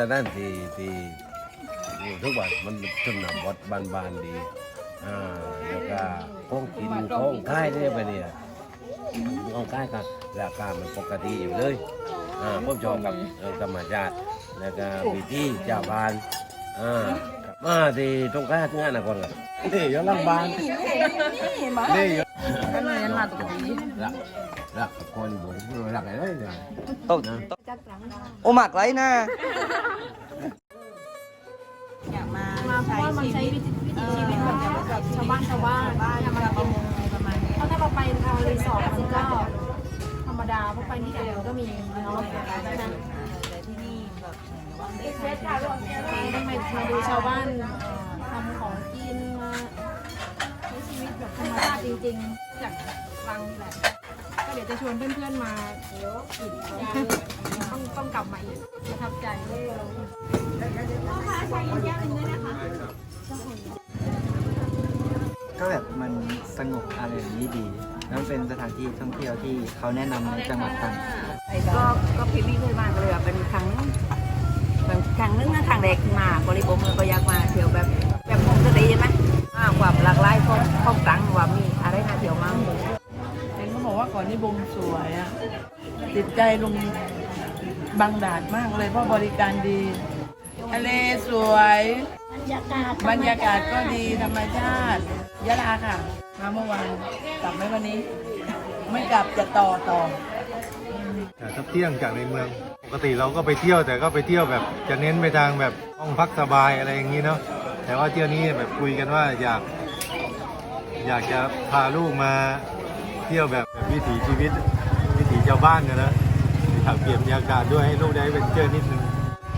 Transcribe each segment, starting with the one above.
ที่บงเป็นตะนั่นที่ที่ที่ทุกวันมันชนบทบานๆดีอ่าแล้วก็ของกินของค่ายเนี่ยไปเนี่ยของค่ายครับราคามันปกติอยู่เลยอ่าผมชอบกับเอ่อธรรมชาติแล้วก็วิธีชาวบ้านอ่ามาที่ตรงค่ายงานนะคนกันนี่อยู่หลังบ้านนี่อ รักรักคนบุญรักอะไรเนี่ยต้องโอหมักไรนะอยากมาเพราะว่ามันใช้วิถีชีวิตแบบแบบชาวบ้านชาวบ้านอยากมาประมงอะไรประมาณนี้เพราะถ้าเราไปทางรีสอร์ทมันก็ธรรมดาเพราะไปที่ไหนมันก็มีเนาะแต่ที่นี่แบบได้ใช้ได้มามาดูชาวบ้านทำของกินมาใช้ชีวิตแบบธรรมชาติจริงๆจาก ฟังนี่แหละ ก็เดี๋ยวจะชวนเพื่อนๆมาเดี๋ยวอีกต้องต้องกลับมาอีกประทับใจเลยนะคะก็แบบมันสงบอะไรอย่างนี้ดี แล้วเป็นสถานที่ท่องเที่ยวที่เขาแนะนำในจังหวัดตรังก็ก็พี่พี่เคยมากเลยแบบเป็นครั้งครั้งนึงนะครั้งแรกมาบริบทเมืองก็อยากมาเที่ยวแบบ อกว่าก่อนนี้บงสวยอะติดใจลงบางดาดมากเลยเพราะบริการดีทะเลสวยบรรยากาศก็ดีธรรมชาติยะลาค่ะมาเมื่อวานกลับไหมวันนี้ ไม่กลับจะต่อต่อแต่ถ้าเที่ยงจากในเมือง ปกติเราก็ไปเที่ยวแต่ก็ไปเที่ยวแบบ จะเน้นไปทางแบบห้องพักสบายอะไรอย่างนี้เนาะแต่ว่าเที่ยวนี้แบบคุยกันว่าอยาก อยากจะพาลูกมา เที่ยวแบบแบบวิถีชีวิต วิถีชาวบ้านนะนะอยากเปลี่ยนบรรยากาศด้วยให้ลูกได้เป็นเจอนิดนึง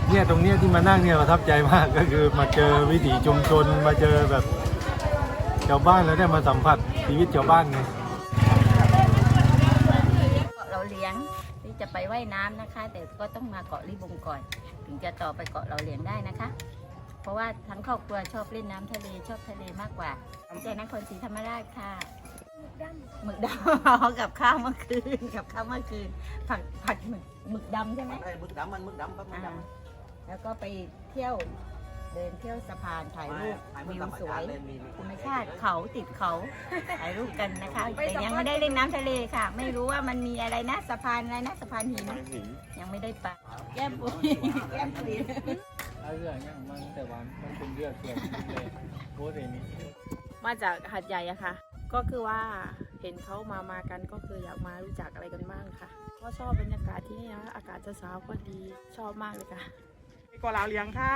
เนี่ยตรงเนี้ยที่มานั่งเนี่ยประทับใจมากก็คือมาเจอวิถีชุมชนมาเจอแบบชาวบ้านแล้วได้มาสัมผัสชีวิตชาวบ้านไงเกาะเราเลี้ยงที่จะไปว่ายน้ำนะคะ แต่ก็ต้องมาเกาะลิบงก่อน ถึงจะต่อไปเกาะเราเลี้ยงได้นะคะ เพราะว่าทั้งครอบครัวชอบเล่นน้ำทะเลชอบทะเลมากกว่าจากนครศรีธรรมราชค่ะ หมึกดำอ๋อกับข้าวเมื่อคืนกับข้าวเมื่อคืน ผัดผัดหมึกหมึกดำใช่ไหมมึกดำมันมึกดำครับมึกดอ่าแล้วก็ไปเที่ยวเดินเที่ยวสะพานถ่ายรูปวิวสวย ธรรมชาติเขาติดเขาถ่ายรูปกันนะคะ แต่ยังไม่ได้เล่นน้ำทะเลค่ะ ไม่รู้ว่ามันมีอะไรนะสะพานอะไรนะสะพานหินยังไม่ได้ไปแก้มปุยแก้มปุยมาจากหัดใหญ่อะค่ะ ก็คือว่าเห็นเขามามากันก็คืออยากมารู้จักอะไรกันบ้างค่ะ ก็ชอบบรรยากาศที่นี่นะ อากาศจะสาวก็ดีชอบมากเลยค่ะไปกอลาวเลี้ยงค่ะ